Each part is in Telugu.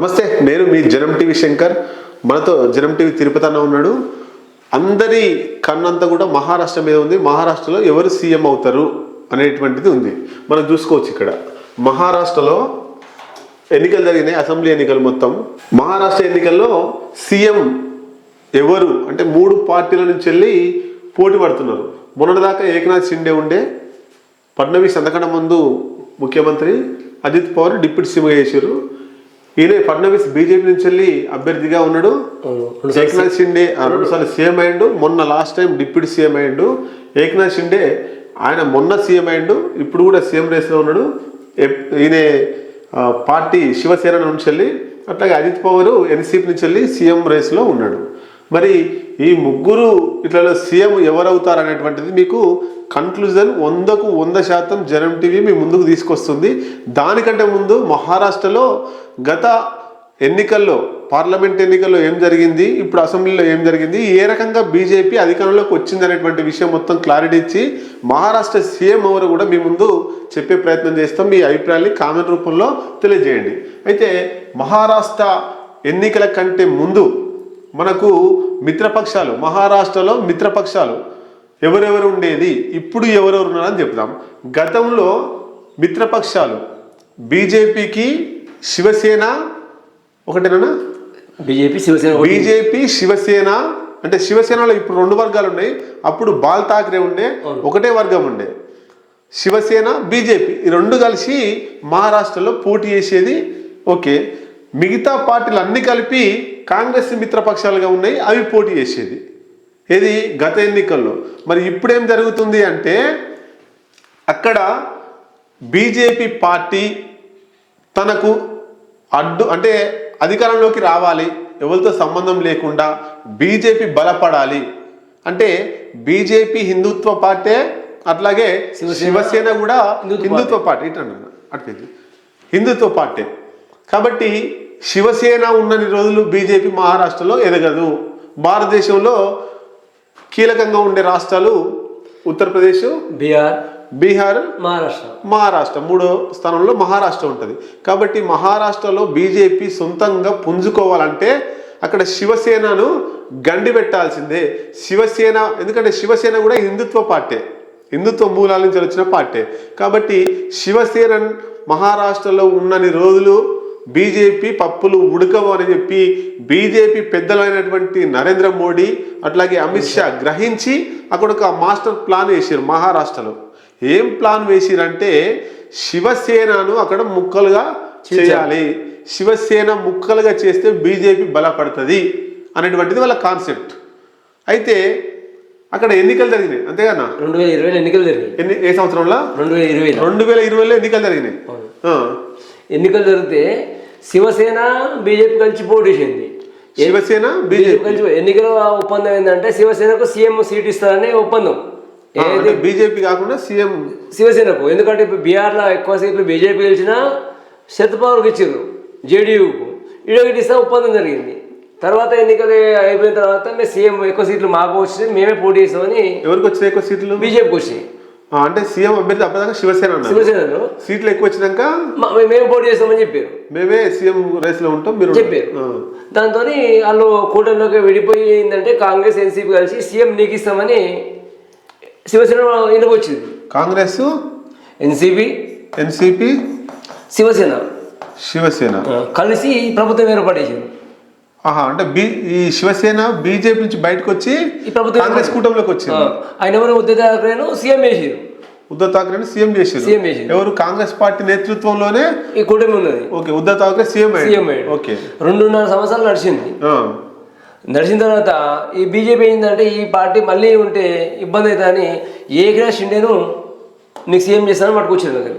నమస్తే నేను మీ జనం టీవీ శంకర్. మనతో జనం టీవీ తిరుపతి అన్న ఉన్నాడు. అందరి కన్నంతా కూడా మహారాష్ట్ర మీద ఉంది. మహారాష్ట్రలో ఎవరు సీఎం అవుతారు అనేటువంటిది ఉంది. మనం చూసుకోవచ్చు ఇక్కడ. మహారాష్ట్రలో ఎన్నికలు జరిగినాయి అసెంబ్లీ ఎన్నికలు మొత్తం. మహారాష్ట్ర ఎన్నికల్లో సీఎం ఎవరు అంటే మూడు పార్టీల నుంచి వెళ్ళి పోటీ పడుతున్నారు. మొన్నటిదాకా ఏకనాథ్ షిండే ఉండే ఫడ్నవీస్ అంతకన్నా ముందు ముఖ్యమంత్రి అజిత్ పవార్ డిప్యూటీ సీఎంగా చేశారు ఈయన ఫడ్నవీస్ బీజేపీ నుంచి వెళ్ళి అభ్యర్థిగా ఉన్నాడు. ఏకనాథ్ షిండే రెండుసార్లు సీఎం అయ్యిండు. మొన్న లాస్ట్ టైం డిప్యూటీ సీఎం అయ్యిండు. ఏకనాథ్ షిండే ఆయన మొన్న సీఎం అయ్యిండు. ఇప్పుడు కూడా సీఎం రేస్లో ఉన్నాడు. ఈయన పార్టీ శివసేన నుంచి వెళ్ళి అట్లాగే అజిత్ పవార్ ఎన్సీపీ నుంచి వెళ్ళి సీఎం రేస్లో ఉన్నాడు. మరి ఈ ముగ్గురు ఇట్లా సీఎం ఎవరవుతారు అనేటువంటిది మీకు కన్క్లూజన్ వందకు వంద శాతం జనం టీవీ మీ ముందుకు తీసుకొస్తుంది. దానికంటే ముందు మహారాష్ట్రలో గత ఎన్నికల్లో పార్లమెంట్ ఎన్నికల్లో ఏం జరిగింది ఇప్పుడు అసెంబ్లీలో ఏం జరిగింది ఏ రకంగా బీజేపీ అధికారంలోకి వచ్చింది అనేటువంటి విషయం మొత్తం క్లారిటీ ఇచ్చి మహారాష్ట్ర సీఎం ఎవరు కూడా మీ ముందు చెప్పే ప్రయత్నం చేస్తాం. మీ అభిప్రాయాన్ని కామెంట్ రూపంలో తెలియజేయండి. అయితే మహారాష్ట్ర ఎన్నికల కంటే ముందు మనకు మిత్రపక్షాలు మహారాష్ట్రలో మిత్రపక్షాలు ఎవరెవరు ఉండేది? ఇప్పుడు ఎవరెవరు ఉన్నారని చెప్దాం. గతంలో మిత్రపక్షాలు బీజేపీకి శివసేన ఒకటేనా బీజేపీ శివసేన. బీజేపీ శివసేన అంటే శివసేనలో ఇప్పుడు రెండు వర్గాలు ఉన్నాయి. అప్పుడు బాల్ ఠాక్రే ఉండే ఒకటే వర్గం ఉండే. శివసేన బీజేపీ ఈ రెండు కలిసి మహారాష్ట్రలో పోటీ చేసేది ఓకే. మిగతా పార్టీలు అన్ని కలిపి కాంగ్రెస్ మిత్రపక్షాలుగా ఉన్నాయి అవి పోటీ చేసేది. ఏది? గత ఎన్నికల్లో. మరి ఇప్పుడేం జరుగుతుంది అంటే అక్కడ బీజేపీ పార్టీ తనకు అడ్డు అంటే అధికారంలోకి రావాలి ఎవరితో సంబంధం లేకుండా బీజేపీ బలపడాలి. అంటే బీజేపీ హిందుత్వ పార్టీ అట్లాగే శివసేన కూడా హిందుత్వ పార్టీ. ఇటు అట్లేదు హిందుత్వ పార్టీ. కాబట్టి శివసేన ఉన్నన్ని రోజులు బీజేపీ మహారాష్ట్రలో ఎదగదు. భారతదేశంలో కీలకంగా ఉండే రాష్ట్రాలు ఉత్తరప్రదేశ్ బీహార్ బీహార్ మహారాష్ట్ర. మహారాష్ట్ర. మూడో స్థానంలో మహారాష్ట్ర ఉంటుంది. కాబట్టి మహారాష్ట్రలో బీజేపీ సొంతంగా పుంజుకోవాలంటే అక్కడ శివసేనను గండి పెట్టాల్సిందే. శివసేన ఎందుకంటే శివసేన కూడా హిందుత్వ పార్టీ. హిందుత్వ మూలాల నుంచి వచ్చిన పార్టీ. కాబట్టి శివసేన మహారాష్ట్రలో ఉన్నన్ని రోజులు బీజేపీ పప్పులు ఉడకవు అని చెప్పి బీజేపీ పెద్దలైనటువంటి నరేంద్ర మోడీ అట్లాగే అమిత్ షా గ్రహించి అక్కడ ఒక మాస్టర్ ప్లాన్ వేసారు మహారాష్ట్రలో. ఏం ప్లాన్ వేసిరంటే శివసేనను అక్కడ ముక్కలుగా చేయాలి. శివసేన ముక్కలుగా చేస్తే బీజేపీ బలపడుతుంది అనేటువంటిది వాళ్ళ కాన్సెప్ట్. అయితే అక్కడ ఎన్నికలు జరిగినాయి. అంతేగానా రెండు వేల ఇరవైలో ఎన్నికలు జరిగాయి ఎన్ని ఏ సంవత్సరంలో? రెండు వేల ఇరవైలో. రెండు వేల ఇరవైలో ఎన్నికలు జరిగినాయి. ఎన్నికలు జరిగితే శివసేన బీజేపీ కలిసి పోటీ చేసింది. శివసేన బీజేపీ. కలిసి ఎన్నికల ఒప్పందం ఏంటంటే శివసేనకు సీఎం సీట్ ఇస్తారని ఒప్పందం. ఏది? బీజేపీ కాకుండా సీఎం. శివసేనకు. ఎందుకంటే ఇప్పుడు బీహార్లో ఎక్కువ సీట్లు బీజేపీ గెలిచినా శరద్ పవార్కి ఇచ్చారు జేడీయూకు. ఈడొకటి ఇస్తే ఒప్పందం జరిగింది. తర్వాత ఎన్నికలు అయిపోయిన తర్వాత మేము సీఎం ఎక్కువ సీట్లు మాకు వచ్చినాయి మేమే పోటీ చేస్తామని ఎవరికి వచ్చినాయి ఎక్కువ సీట్లు? బీజేపీకి వచ్చినాయి. అంటే సీఎం అభ్యర్థి అప్పటిదాకా శివసేన శివసేనలో సీట్లు ఎక్కువ వచ్చినాక మేము పోటీ చేస్తామని చెప్పారు. మేమే సీఎం రేస్లో ఉంటాం మీరు చెప్పారు. దాంతో వాళ్ళు కూటమిలోకి విడిపోయి ఏంటంటే కాంగ్రెస్ ఎన్సీపీ కలిసి సీఎం నీకు ఇస్తామని శివసేన ఎందుకు వచ్చింది? Congress NCP NCP Shiv Sena. Shiv Sena. కలిసి ప్రభుత్వం ఏర్పడేసింది ఆహా అంటే బి ఈ శివసేన బీజేపీ నుంచి బయటకు వచ్చి కాంగ్రెస్ కూటమిలోకి వచ్చింది ఆయన ఎవరు? ఉద్దవ్ థాకరేను సీఎం చేసారు. ఉద్ధవ్ థాకరే సీఎం చేసారు. ఎవరు? కాంగ్రెస్ పార్టీ నేతృత్వంలోనే ఈ కూటమి ఉన్నది. Okay Uddhav Thackeray CM CM. Okay. రెండున్నర సంవత్సరాలు నడిచింది. నడిచిన తర్వాత ఈ బీజేపీ ఏంటంటే ఈ పార్టీ మళ్ళీ ఉంటే ఇబ్బంది అవుతుందని ఏకనాథ్ షిండేను నీకు సీఎం చేస్తానని పట్టుకొచ్చారు దగ్గర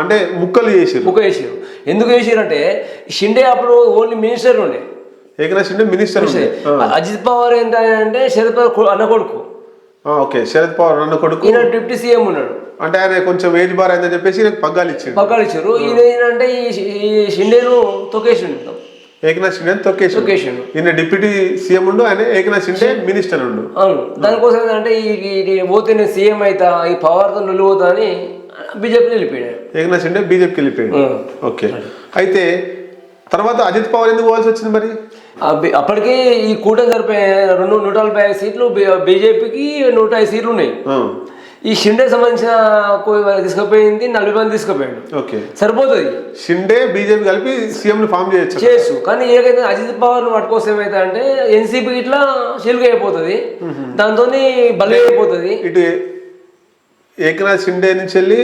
అంటే ముక్కలు చేశారు ముఖ వేసారు ఎందుకు వేసారంటే షిండే అప్పుడు ఓన్లీ మినిస్టర్ ఉండే. ఏకనాథ్ షిండే మినిస్టర్. అజిత్ పవార్ ఏంటంటే శరద్ పవార్ అన్న కొడుకు. ఓకే. శరద్ పవార్ అన్న కొడుకు. ఈయన డిప్యూటీ సీఎం ఉన్నాడు. అంటే ఆయన కొంచెం ఏజ్ బార్ అయిందని చెప్పేసి పగ్గాలు ఇచ్చిండు. పగ్గాలు ఇచ్చారు. ఈయన ఏంటంటే ఈ షిండేను తొక్కేసి ఏకనాథ్ షిండే తొక్కేసి ఈయన డిప్యూటీ సీఎం ఉండు ఆయన ఏకనాథ్ షిండే మినిస్టర్ ఉండు. అవును. దానికోసం ఏంటంటే ఈ పోతే నేను సీఎం అవుతా ఈ పవర్తో నిల్లు పోతా అని బీజేపీ వెళ్ళిపోయాడు ఏకనాథ్ షిండే బీజేపీకి వెళ్ళిపోయాడు. ఓకే. అయితే తర్వాత అజిత్ పవార్ ఎందుకు పోవాల్సి వచ్చింది మరి? అప్పటికి ఈ కూటమి జరిపే రెండు నూట నలభై ఐదు సీట్లు బీజేపీకి నూట ఐదు సీట్లు ఉన్నాయి. ఈ షిండే సంబంధించిన తీసుకుపోయింది నలభై మంది తీసుకుపోయాడు. ఓకే. సరిపోతుంది. షిండే బీజేపీ కలిపి సీఎం ఫామ్ చేయొచ్చు చేయొచ్చు. కానీ ఏదైతే అజిత్ పవార్ పట్టుకోసం ఏమైతే అంటే ఎన్సీపీ ఇట్లా చిలుక అయిపోతుంది. దాంతో బలి అయిపోతుంది. ఇటు ఏకనాథ్ షిండే నుంచి వెళ్ళి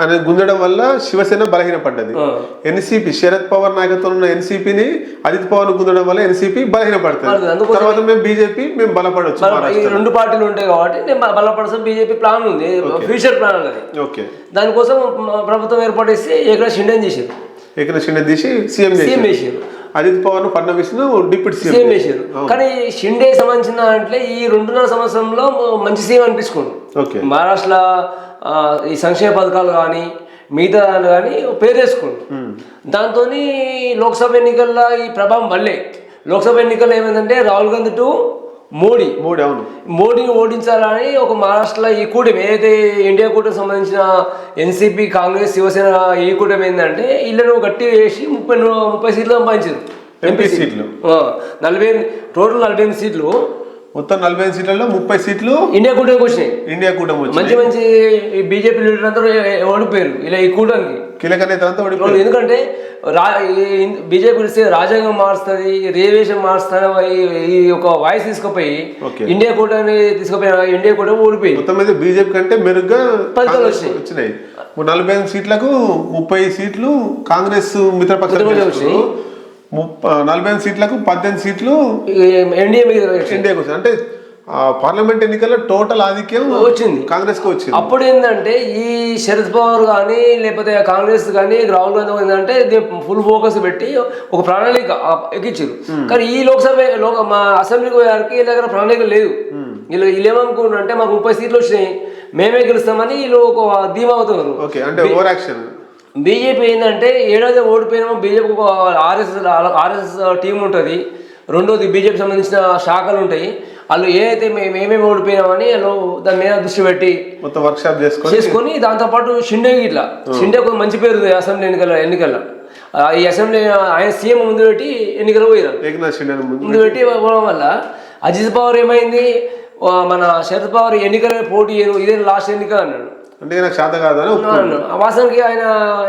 ఆయన గుంజడం వల్ల శివసేన బలహీనపడ్డది. ఆ. ఎన్సీపీ శరద్ పవార్ నాయకత్వంలో ఉన్న ఎన్సీపీని అజిత్ పవార్ గుంజడం వల్ల ఎన్సీపీ బలహీనపడుతుంది. తర్వాత మేము బీజేపీ మేము బలపడవచ్చు రెండు పార్టీలు ఉంటాయి కాబట్టి నేను బలపడసం బీజేపీ ప్లాన్ ఉంది. Future plan okay. దానికోసం ప్రభుత్వం ఏర్పాటు చేసి ఏకనాథ్ షిండేని చేశారు. ఏకనాథ్ షిండే తీసి సీఎం సీఎం చేశారు. Ajit Pawar Fadnavis deputy CM CM చేశారు. కానీ షిండే సంబంధించిన అంటే ఈ రెండున్నర సంవత్సరంలో మంచి సీఎం అనిపించుకోండి ఆ, ఈ సంక్షేమ పథకాలు కానీ మిగతా దాంట్లో కానీ పేరు వేసుకోండి దాంతో లోక్సభ ఎన్నికల్లో ఈ ప్రభావం వల్లే లోక్సభ ఎన్నికల్లో ఏమైందంటే రాహుల్ గాంధీ టు మోడీ. మూడు అవును. మోడీని ఓడించాలని ఒక మహారాష్ట్రలో ఈ కూటమి ఏదైతే ఇండియా కూటమి సంబంధించిన ఎన్సీపీ కాంగ్రెస్ శివసేన ఈ కూటమి ఏంటంటే వీళ్ళను గట్టి వేసి ముప్పై ముప్పై సీట్లు సంపాదించారు. ఎంపీ సీట్లు. నలభై టోటల్ నలభై ఎనిమిది సీట్లు. మొత్తం నలభై ఐదు సీట్లలో ముప్పై సీట్లు ఇండియా కూటమికి వచ్చినాయి. ఇండియా కూటమి మంచి మంచి బీజేపీ లీడర్ అందరూ ఓడిపోయారు. ఇలా ఈ కూటమికి. కీలక నేతలంతా ఓడిపోయారు. ఎందుకంటే రా బీజేపీ ఇస్తే రాజ్యాంగం మారుస్తుంది రిజర్వేషన్ మారుస్తుంది ఈ ఒక వాయిస్ తీసుకుపోయి. ఇండియా కూటమి తీసుకుపోయి ఇండియా కూటమి ఓడిపోయింది. మొత్తం మీద బీజేపీ కంటే మెరుగ్గా ఫలితాలు వచ్చినాయి. వచ్చినాయి. నలభై ఐదు సీట్లకు ముప్పై సీట్లు కాంగ్రెస్ మిత్రపక్షాలు గెలుచుకున్నారు. ముప్ప- నలభై ఐదు సీట్లకు పద్దెనిమిది సీట్లు ఎన్డీఏ మీద ఇండియాకు వచ్చింది అంటే పార్లమెంట్ ఎన్నికల్లో టోటల్ ఆధిక్యం వచ్చింది. కాంగ్రెస్కు వచ్చింది. అప్పుడు ఏంటంటే ఈ శరద్ పవార్ కానీ లేకపోతే కాంగ్రెస్ కానీ రాహుల్ గాంధీ ఏంటంటే ఫుల్ ఫోకస్ పెట్టి ఒక ప్రణాళిక ఎక్కించారు. కానీ ఈ లోక్సభ లోక మా అసెంబ్లీకి పోయారికి వీళ్ళ దగ్గర ప్రణాళిక లేదు. వీళ్ళు వీళ్ళు ఏమనుకుంటారంటే మాకు ముప్పై సీట్లు వచ్చినాయి మేమే గెలుస్తామని వీళ్ళు ఒక ధీమా అవుతున్నారు. ఓకే అంటే ఓవర్ యాక్షన్. బీజేపీ ఏంటంటే ఏడాది ఓడిపోయినామో బీజేపీ ఒక ఆర్ఎస్ఎస్ ఆర్ఎస్ఎస్ టీం ఉంటుంది. రెండోది బీజేపీ సంబంధించిన శాఖలు ఉంటాయి. వాళ్ళు ఏదైతే మేము ఏమేమి ఓడిపోయినామని వాళ్ళు దాని మీద దృష్టి పెట్టి మొత్తం వర్క్ షాప్ చేసుకొని చేసుకొని దాంతోపాటు షిండే ఇట్లా. షిండే ఒక మంచి పేరు అసెంబ్లీ ఎన్నికల ఎన్నికల్లో. ఈ అసెంబ్లీ ఆయన సీఎం ముందు పెట్టి ఎన్నికలు షిండే ముందు పెట్టి. పోవడం వల్ల అజిత్ పవార్ ఏమైంది? మన శరద్ పవార్ ఎన్నికల పోటీ ఇదే లాస్ట్ ఎన్నిక అన్నాడు. అంటే నాకు శాత కాదని వాసనకి ఆయన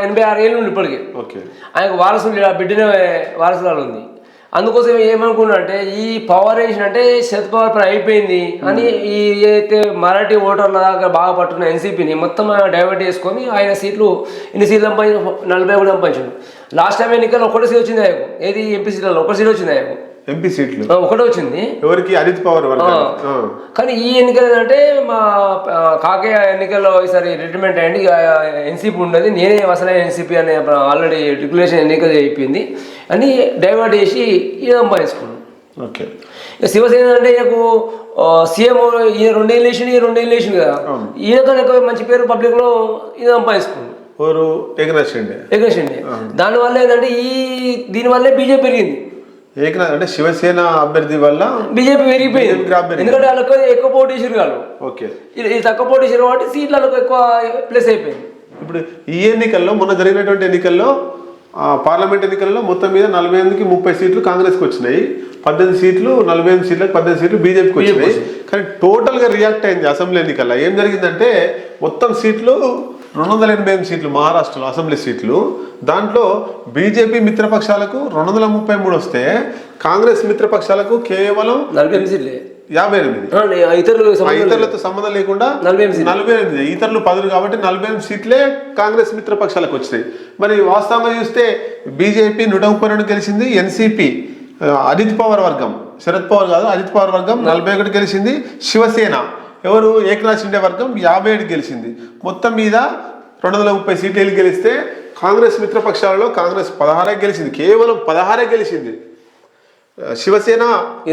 ఎనభై ఆరు ఏళ్ళు ఉండి ఇప్పటికి. ఓకే. ఆయనకు వారసులు బిడ్డనే వారసురాలు ఉంది. అందుకోసం ఏమనుకున్నా అంటే ఈ పవర్ వేసిన అంటే శరద్ పవర్ పని అయిపోయింది అని ఈ అయితే మరాఠీ ఓటర్ల దాకా బాగా పట్టుకున్న ఎన్సీపీని మొత్తం డైవర్ట్ చేసుకొని ఆయన సీట్లు ఇన్ని సీట్లు సంపాదించిన నలభై కూడా సంపాదించాడు. లాస్ట్ టైం ఎన్నికల్లో ఒకటే సీట్ వచ్చింది ఆయనకు. ఏది ఎంపీ సీట్లలో ఒక సీట్ వచ్చింది ఆయనకు. ఎంపీ సీట్లు. ఒకటే వచ్చింది. ఎవరికి? అజిత్ పవార్. కానీ ఈ ఎన్నికలు ఏంటంటే మా కాకే ఎన్నికల్లో ఈసారి రిటైర్మెంట్ అయ్యండి ఎన్సీపీ ఉన్నది నేనే అసలైన ఎన్సీపీ అనే ఆల్రెడీ డిక్లరేషన్ ఎన్నిక అయిపోయింది. అని డైవర్ట్ చేసి ఈయన సంపాదించుకున్నాం ఓకే. శివసేన అంటే ఈయనకు సీఎం ఈయన రెండేళ్ళు వేసిండు ఈయన రెండేళ్ళు వేసిండు కదా. ఈయన కన్నా ఎక్కువ మంచి పేరు పబ్లిక్లో ఈయన సంపాదించుకున్నాం ఎవరు? ఏకనాథ్ షిండే. ఎగేసిండి దానివల్ల ఏంటంటే ఈ దీనివల్లే బీజేపీ పెరిగింది. ఏకనాథ్ అంటే శివసేన అభ్యర్థి వల్ల బీజేపీ పెరిగిపోయింది. ఎందుకంటే వాళ్ళకి ఎక్కువ పోటీ వాళ్ళు. ఓకే. ఇది తక్కువ పోటీ కాబట్టి సీట్లలో ఎక్కువ ప్లేస్ అయిపోయింది. ఇప్పుడు ఈ ఎన్నికల్లో మొన్న జరిగినటువంటి ఎన్నికల్లో పార్లమెంట్ ఎన్నికల్లో మొత్తం మీద నలభై ఎనిమిదికి ముప్పై సీట్లు కాంగ్రెస్కి వచ్చినాయి. పద్దెనిమిది సీట్లు నలభై ఎనిమిది సీట్లకు పద్దెనిమిది సీట్లు బీజేపీకి వచ్చినాయి. కానీ టోటల్గా రియాక్ట్ అయింది అసెంబ్లీ ఎన్నికల్లో. ఏం జరిగిందంటే మొత్తం సీట్లు రెండు వందల ఎనభై ఎనిమిది సీట్లు మహారాష్ట్రలో అసెంబ్లీ సీట్లు. దాంట్లో బీజేపీ మిత్రపక్షాలకు రెండు వందల ముప్పై మూడు వస్తే కాంగ్రెస్ మిత్రపక్షాలకు కేవలం నలభై ఎనిమిది సీట్లే. యాభై ఎనిమిది. ఇతరులు. ఇతరులతో సంబంధం లేకుండా నలభై ఎనిమిది. నలభై ఎనిమిది. ఇతరులు పదులు కాబట్టి నలభై ఎనిమిది సీట్లే కాంగ్రెస్ మిత్రపక్షాలకు వచ్చినాయి. మరి వాస్తవంగా చూస్తే బీజేపీ నూట ముప్పై రెండు గెలిచింది ఎన్సీపీ అజిత్ పవార్ వర్గం. శరద్ పవార్ కాదు అజిత్ పవార్ వర్గం నలభై ఒకటి గెలిచింది శివసేన. ఎవరు ఏకనాథ్ షిండే వర్గం యాభై ఏడు గెలిచింది. మొత్తం మీద రెండు వందల ముప్పై సీట్లు గెలిస్తే కాంగ్రెస్ మిత్రపక్షాలలో కాంగ్రెస్ పదహారే గెలిచింది. కేవలం పదహారే గెలిచింది. శివసేన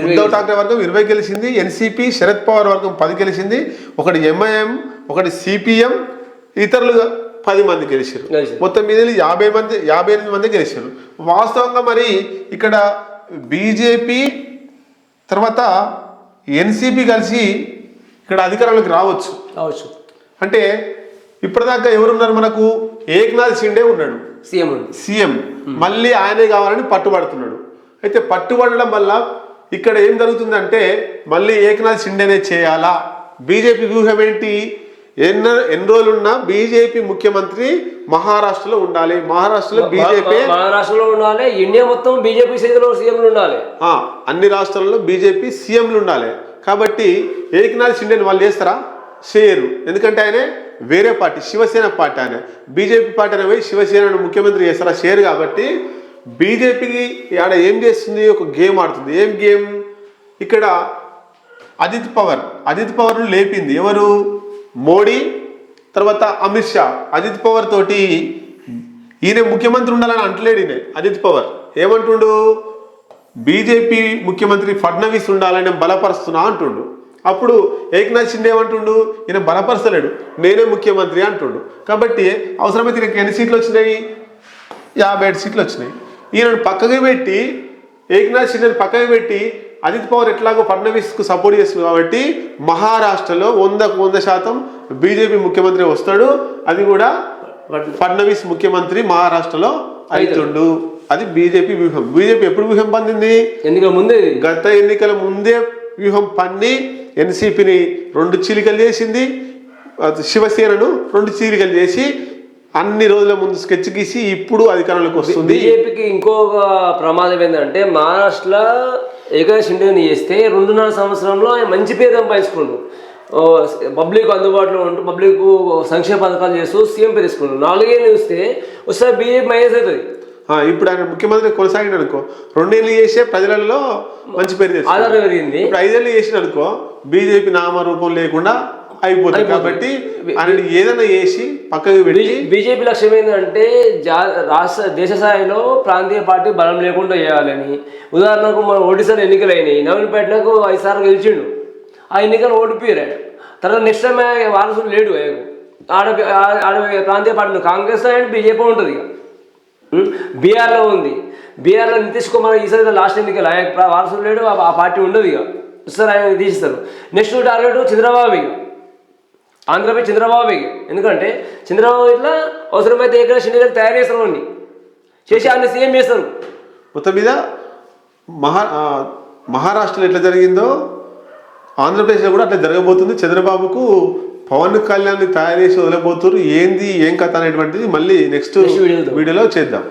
ఉద్ధవ్ ఠాక్రే వర్గం ఇరవై గెలిచింది. ఎన్సీపీ శరద్ పవార్ వర్గం పది గెలిచింది. ఒకటి ఎంఐఎం ఒకటి సిపిఎం ఇతరులుగా పది మంది గెలిచారు. మొత్తం మీద యాభై మంది యాభై ఎనిమిది మంది గెలిచారు వాస్తవంగా మరి ఇక్కడ బీజేపీ తర్వాత ఎన్సీపీ కలిసి ఇక్కడ అధికారంలోకి రావచ్చు. కావచ్చు అంటే ఇప్పటిదాకా ఎవరున్నారు మనకు? ఏక్నాథ్ షిండే ఉన్నాడు. CM CM. మళ్ళీ ఆయనే కావాలని పట్టుబడుతున్నాడు. అయితే పట్టుబడడం వల్ల ఇక్కడ ఏం జరుగుతుందంటే మళ్ళీ ఏకనాథ్ షిండేనే చేయాలా? బీజేపీ వ్యూహం ఏంటి? ఎన్న ఎన్ని రోజులున్నా బీజేపీ ముఖ్యమంత్రి మహారాష్ట్రలో ఉండాలి. మహారాష్ట్రలో బీజేపీ మహారాష్ట్రలో ఉండాలి. ఇండియా మొత్తం బీజేపీ సీఎంలు ఉండాలి. అన్ని రాష్ట్రాల్లో బీజేపీ సీఎంలు ఉండాలి. కాబట్టి ఏకనాథ్ షిండేని వాళ్ళు చేస్తారా? చేయరు. ఎందుకంటే ఆయనే వేరే పార్టీ శివసేన పార్టీ ఆయన. బీజేపీ పార్టీ అనే పోయి శివసేనను ముఖ్యమంత్రి చేస్తారా? చేయరు కాబట్టి బీజేపీకి ఆడ ఏం చేస్తుంది? ఒక గేమ్ ఆడుతుంది. ఏం గేమ్? ఇక్కడ అజిత్ పవర్. అజిత్ పవర్ను లేపింది ఎవరు? మోడీ తర్వాత అమిత్ షా. అజిత్ పవర్ తోటి ఈయన ముఖ్యమంత్రి ఉండాలని అంటలేడు ఈయన అజిత్ పవర్. ఏమంటుండు? బీజేపీ ముఖ్యమంత్రి ఫడ్నవీస్ ఉండాలని బలపరుస్తున్నా అంటుండు. అప్పుడు ఏకనాథ్ షిండే ఏమంటుండు? ఈయన బలపరచలేడు. నేనే ముఖ్యమంత్రి అంటుండు. కాబట్టి అవసరమైతే ఈయనకి ఎన్ని సీట్లు వచ్చినాయి? యాభై ఏడు సీట్లు వచ్చినాయి. ఈయనను పక్కకి పెట్టి ఏకనాథ్ షిండేని పక్కకి పెట్టి అజిత్ పవార్ ఎట్లాగో ఫడ్నవీస్కు సపోర్ట్ చేస్తుంది కాబట్టి మహారాష్ట్రలో వందకు వంద శాతం బీజేపీ ముఖ్యమంత్రి వస్తాడు. అది కూడా ఫడ్నవీస్. ముఖ్యమంత్రి మహారాష్ట్రలో అవుతుండు అది బీజేపీ వ్యూహం. బీజేపీ ఎప్పుడు వ్యూహం పొందింది? ఎందుకంటే ముందే. గత ఎన్నికల ముందే వ్యూహం పన్ని ఎన్సీపీని రెండు చీలికలు చేసింది అది శివసేనను రెండు చీలికలు చేసి అన్ని రోజుల ముందు స్కెచ్ గీసి ఇప్పుడు అధికారంలోకి వస్తుంది. బీజేపీకి ఇంకొక ప్రమాదం ఏంటంటే మహారాష్ట్రలో ఏకనాథ్ షిండేని చేస్తే రెండున్నర సంవత్సరంలో ఆయన మంచి పేరు సంపాదించుకుండు పబ్లిక్ అందుబాటులో ఉంటూ పబ్లిక్ సంక్షేమ పథకాలు చేస్తూ సీఎం పేరు తీసుకుండు. నాలుగేళ్ళు చూస్తే ఒకసారి బీజేపీ మైనస్ అవుతుంది. ఇప్పుడు ఆయన ముఖ్యమంత్రి కొనసాగిన అనుకో. రెండేళ్ళు చేసే ప్రజలలో మంచి పేరు పెరిగింది ఇప్పుడు ఐదేళ్ళు చేసిన అనుకో బీజేపీ నామరూపం లేకుండా అయిపోతుంది కాబట్టి ఆయన ఏదైనా చేసి పక్కకి పెట్టి బీజేపీ లక్ష్యం ఏంటంటే జా రాష్ట్ర దేశ స్థాయిలో ప్రాంతీయ పార్టీ బలం లేకుండా చేయాలని. ఉదాహరణకు మన ఒడిశాలో ఎన్నికలు అయినాయి నవీన్పేటకు ఐదు సార్లు గెలిచిండు. ఆ ఎన్నికలు ఓడిపోయారు తర్వాత నెక్స్ట్ టైం వారసుడు లేడు ఆడ ఆడ- ఆడ ప్రాంతీయ పార్టీలు కాంగ్రెస్ అండ్ బీజేపీ ఉంటుంది. ఇక బీఆర్లో ఉంది. బీఆర్లో నితీష్ కుమార్ ఈసారి లాస్ట్ ఎన్నికలు ఆయన వారసుడు లేడు ఆ పార్టీ ఉండదు ఇక. సార్ ఆయన తీసిస్తారు నెక్స్ట్ టార్గెట్ చంద్రబాబు ఇక ఆంధ్రప్రదేశ్ చంద్రబాబు ఇక ఎందుకంటే చంద్రబాబు ఇట్లా అవసరమైతే ఎక్కడ షిండేలకు తయారు చేస్తారు అండి చేసి ఆయన సీఎం చేస్తారు. మొత్తం మీద మహా మహారాష్ట్రలో ఎట్లా జరిగిందో ఆంధ్రప్రదేశ్లో కూడా అట్లా జరగబోతుంది. చంద్రబాబుకు పవన్ కళ్యాణ్ తయారు చేసి వదిలిపోతున్నారు ఏంది ఏం కథ అనేటువంటిది మళ్ళీ నెక్స్ట్. వీడియోలో చేద్దాం